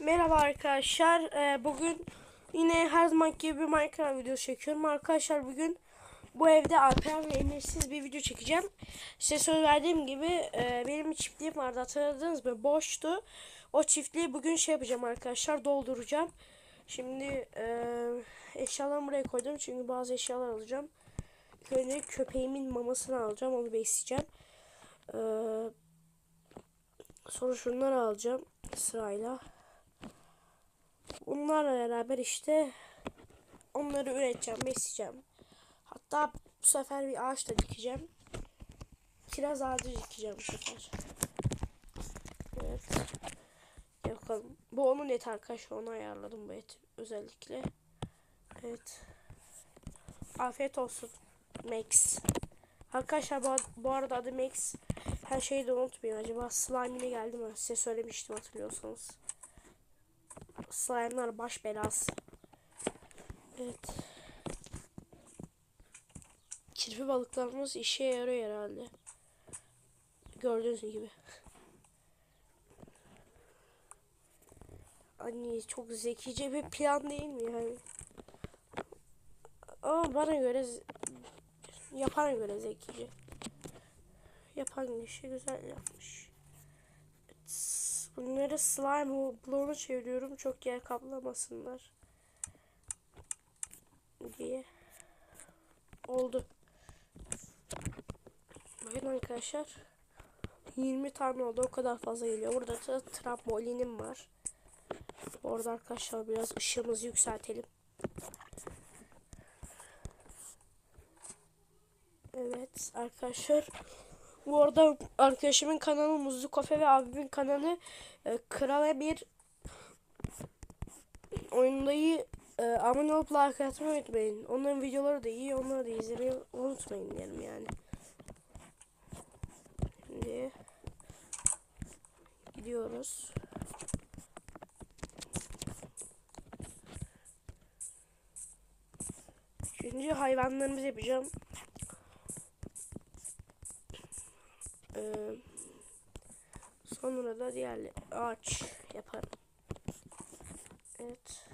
Merhaba arkadaşlar. Ee, bugün yine her zaman gibi Minecraft videosu çekiyorum. Arkadaşlar bugün bu evde Alper ve Emirsiz bir video çekeceğim. Size söz verdiğim gibi e, benim çiftliğim vardı hatırladınız mı? Boştu. O çiftliği bugün şey yapacağım arkadaşlar dolduracağım. Şimdi e, eşyalarımı buraya koydum çünkü bazı eşyalar alacağım. Önce köpeğimin mamasını alacağım onu besleyeceğim. Ee, sonra şunları alacağım sırayla. Bunlarla beraber işte onları üreteceğim, besleyeceğim. Hatta bu sefer bir ağaç da dikeceğim. Kiraz ağacı dikeceğim bu sefer. Evet. Bakalım. Bu onun eti arkadaşlar. Onu ayarladım bu eti özellikle. Evet. Afiyet olsun. Max. Arkadaşlar bu, arada adı Max. Her şeyi de unutmayın. Acaba slime geldi mi? Size söylemiştim hatırlıyorsanız. Slime'lar baş belası. Evet. Kirpi balıklarımız işe yarıyor herhalde. Gördüğünüz gibi. Anne çok zekice bir plan değil mi yani? Ama bana göre yapana göre zekice. Yapan işi güzel yapmış. Bunları slime bloğuna çeviriyorum çok yer kaplamasınlar diye. Oldu. Bakın arkadaşlar. 20 tane oldu. O kadar fazla geliyor. Burada da trampolinim var. Orada arkadaşlar biraz ışığımızı yükseltelim. Evet arkadaşlar. Bu arada arkadaşımın kanalı Muzlu Kafe ve abimin kanalı e, Kral Emir oyundayı e, abone olup like atmayı unutmayın. Onların videoları da iyi. Onları da izlemeyi unutmayın diyelim yani. Şimdi gidiyoruz. Şimdi hayvanlarımızı yapacağım. Ee, sonra da diğer ağaç yaparım. Evet.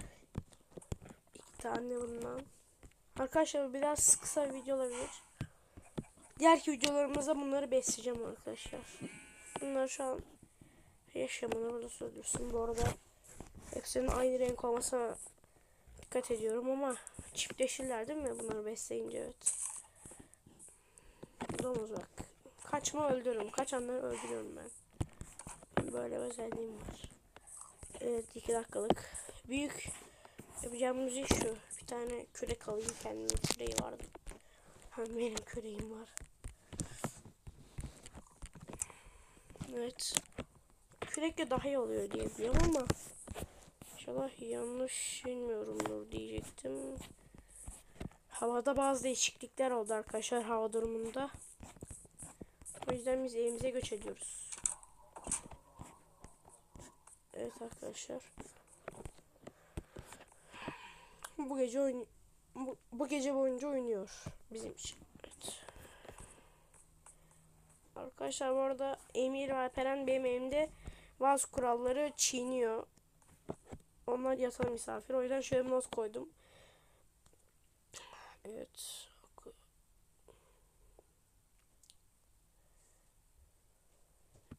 İki tane bundan. Arkadaşlar biraz kısa video olabilir. Diğerki videolarımızda bunları besleyeceğim arkadaşlar. Bunlar şu an yaşamını burada söylüyorsun. Bu arada hepsinin aynı renk olmasına dikkat ediyorum ama çiftleşirler değil mi bunları besleyince evet. Domuz bak. Kaçma öldürürüm. Kaçanları öldürüyorum ben. Böyle özelliğim var. Evet 2 dakikalık. Büyük yapacağımız iş şu. Bir tane kürek alayım. Kendimin küreği vardı. Hem benim küreğim var. Evet. Kürekle daha iyi oluyor diye biliyorum ama inşallah yanlış bilmiyorumdur diyecektim. Havada bazı değişiklikler oldu arkadaşlar hava durumunda. O yüzden biz evimize göç ediyoruz. Evet arkadaşlar. Bu gece oyun bu, bu gece boyunca oynuyor bizim için. Evet. Arkadaşlar bu arada Emir ve Alperen benim evimde bazı kuralları çiğniyor. Onlar yasal misafir. O yüzden şöyle bir koydum. Evet.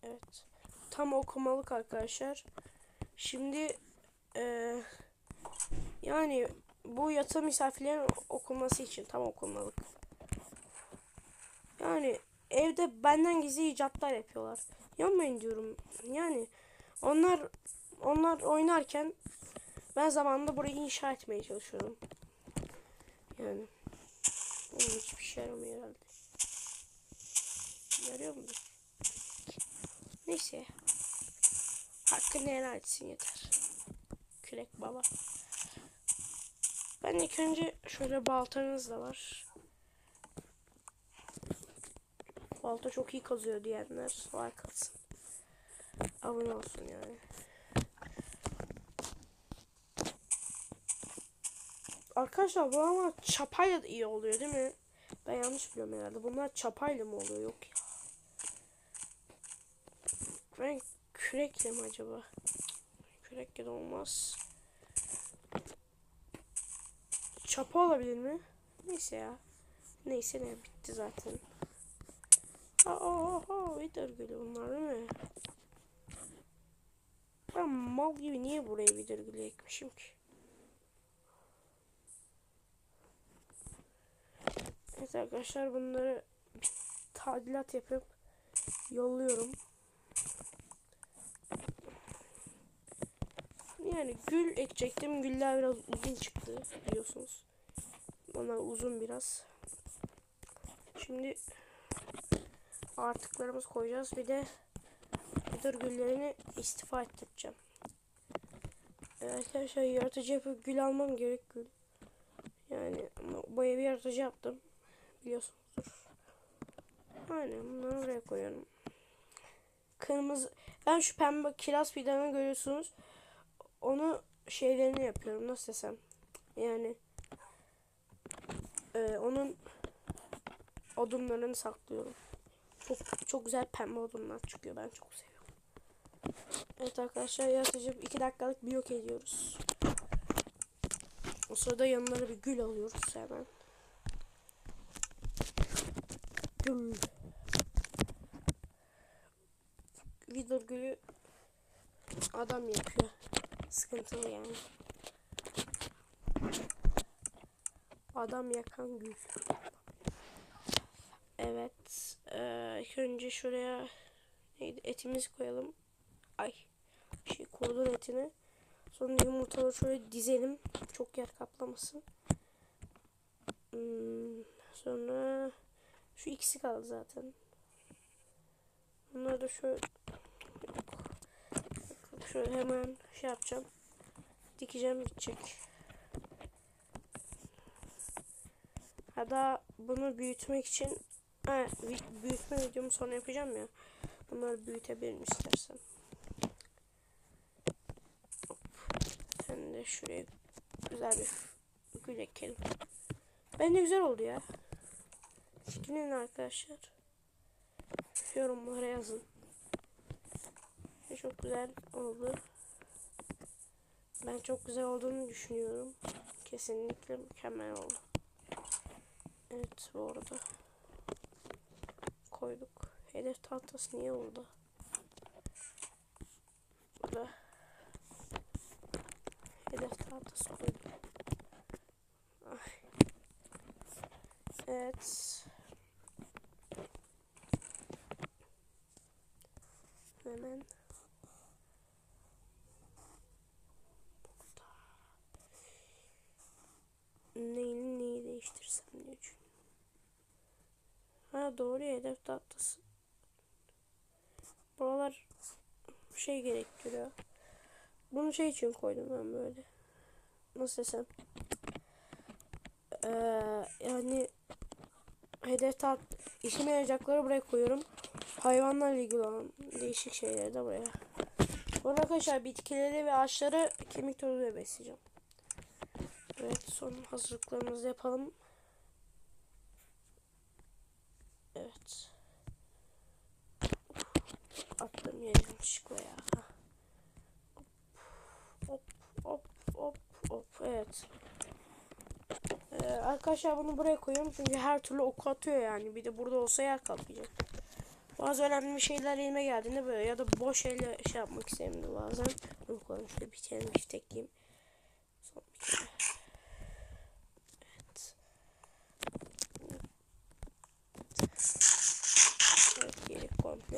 Evet. Tam okumalık arkadaşlar. Şimdi eee yani bu yatı misafirlerin okunması için tam okunmalık. Yani evde benden gizli icatlar yapıyorlar. Yanmayın diyorum. Yani onlar onlar oynarken ben zamanında burayı inşa etmeye çalışıyorum. Yani hiçbir şey yaramıyor herhalde. Yarıyor mudur? Neyse. Hakkını helal etsin yeter. Kürek baba. Ben ilk önce şöyle baltanız da var. Balta çok iyi kazıyor diyenler var kalsın. Abone olsun yani. Arkadaşlar bu ama çapayla iyi oluyor değil mi? Ben yanlış biliyorum herhalde. Bunlar çapayla mı oluyor? Yok ya. Ben kürekle mi acaba? Mürekkep olmaz. Çapa olabilir mi? Neyse ya. Neyse ne bitti zaten. Aa, oho, Wither gülü bunlar değil mi? Ben mal gibi niye buraya Wither gülü ekmişim ki? Evet arkadaşlar bunları bir tadilat yapıp yolluyorum. Yani gül ekecektim. Güller biraz uzun çıktı biliyorsunuz. Onlar uzun biraz. Şimdi artıklarımız koyacağız. Bir de Wither güllerini istifa ettireceğim. Evet arkadaşlar yaratıcı yapıp gül almam gerek gül. Yani bu evi yaratıcı yaptım. Biliyorsunuzdur. Aynen bunları buraya koyuyorum. Kırmızı. Ben şu pembe kiraz fidanı görüyorsunuz. Onu şeylerini yapıyorum. Nasıl desem. Yani e, onun odunlarını saklıyorum. Çok çok güzel pembe odunlar çıkıyor. Ben çok seviyorum. Evet arkadaşlar yaratıcı 2 dakikalık bir yok ediyoruz. O sırada yanlara bir gül alıyoruz hemen. Gül. Vidor gülü adam yapıyor. Sıkıntılı yani. Adam yakan gül. Evet. Ee, ilk önce şuraya neydi, etimizi koyalım. Ay. Şey kurdun etini. Sonra yumurtaları şöyle dizelim. Çok yer kaplamasın. Hmm, sonra şu ikisi kaldı zaten. Bunları da şöyle Yok. Şöyle hemen şey yapacağım. Dikeceğim gidecek. Hatta bunu büyütmek için ha, büyütme videomu sonra yapacağım ya. Bunları büyütebilirim istersen. Hop. Sen de şuraya güzel bir gül ekelim. Bence güzel oldu ya. Fikrin arkadaşlar. Yorumlara yazın. Çok güzel oldu. Ben çok güzel olduğunu düşünüyorum. Kesinlikle mükemmel oldu. Evet bu arada. Koyduk. Hedef tahtası niye oldu? Burada. Hedef tahtası koyduk. Ay. Evet. Hemen. Neyi neyi değiştirsem diye düşünüyorum. Ha doğru hedef tahtası. Buralar şey gerektiriyor. Bunu şey için koydum ben böyle. Nasıl desem. Ee, yani hedef tat işime yarayacakları buraya koyuyorum. Hayvanlarla ilgili olan değişik şeyleri de buraya. Bu arada arkadaşlar bitkileri ve ağaçları kemik tozuyla besleyeceğim. Evet son hazırlıklarımızı yapalım. Evet. Attım yere yanlışlıkla ya. Hop hop hop hop evet. Ee, arkadaşlar bunu buraya koyuyorum çünkü her türlü ok atıyor yani. Bir de burada olsa yer kaplayacak. Bazı önemli şeyler elime geldiğinde böyle ya da boş elle şey yapmak istemiyorum bazen. Bunu koyalım şöyle bir biftekleyeyim. Son bir kere. Evet. Evet gerek komple.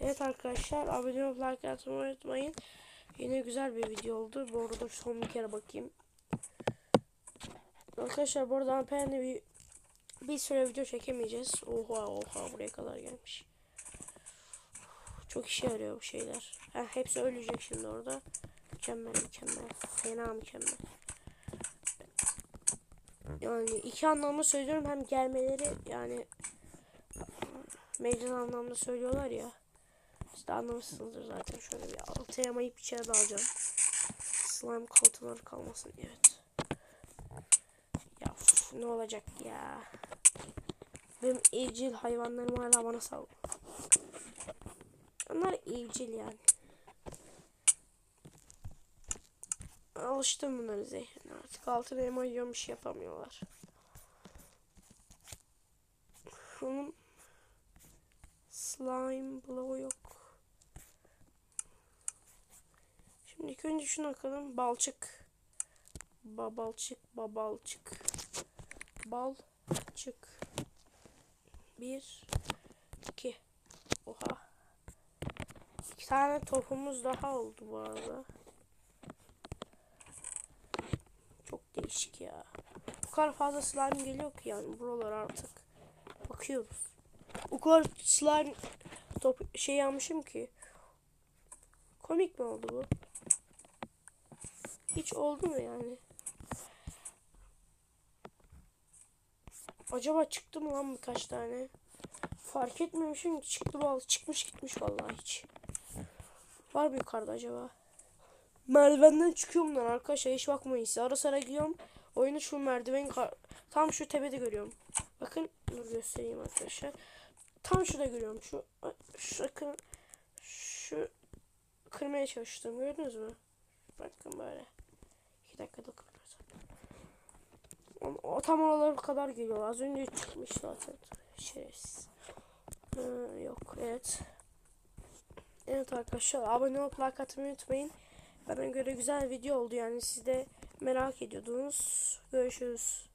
Evet arkadaşlar abone olup like atmayı unutmayın. Yine güzel bir video oldu. Bu arada son bir kere bakayım. Arkadaşlar bu arada Amper'le bir bir süre video çekemeyeceğiz. Oha oha buraya kadar gelmiş. Çok işe yarıyor bu şeyler. Ha, hepsi ölecek şimdi orada. Mükemmel mükemmel. Fena mükemmel. Yani iki anlamda söylüyorum hem gelmeleri yani mecaz anlamda söylüyorlar ya. İşte anlamışsınızdır zaten. Şöyle bir altı yamayıp içeri dalacağım. Slime kalıntıları kalmasın. Evet. Ne olacak ya. Benim evcil hayvanlarım hala bana sal. Onlar evcil yani. alıştım bunların zehrine artık. Altına elma yiyormuş yapamıyorlar. Bunun slime bloğu yok. Şimdi ilk önce şuna bakalım. Balçık. Babalçık, babalçık. Balçık. Bir, iki. Oha. İki tane topumuz daha oldu bu arada. Çok değişik ya. Bu kadar fazla slime geliyor ki yani buralar artık. Bakıyoruz. O kadar slime top şey almışım ki. Komik mi oldu bu? Hiç oldu mu yani? Acaba çıktı mı lan birkaç tane? Fark etmemişim ki çıktı bal çıkmış gitmiş vallahi hiç. Var mı yukarıda acaba? Merdivenden çıkıyorum lan arkadaşlar hiç bakmayın size. Ara sıra gidiyorum. Oyunu şu merdiven tam şu tepede görüyorum. Bakın dur göstereyim arkadaşlar. Tam şurada görüyorum. Şu şu şu kırmaya çalıştım. Gördünüz mü? Bakın böyle. İki dakikada kırılır zaten. O, tam oralara kadar geliyor. Az önce çıkmış zaten. Şerefsiz. Ha, yok evet. Evet arkadaşlar abone olup like atmayı unutmayın. Bana göre güzel video oldu yani siz de merak ediyordunuz. Görüşürüz.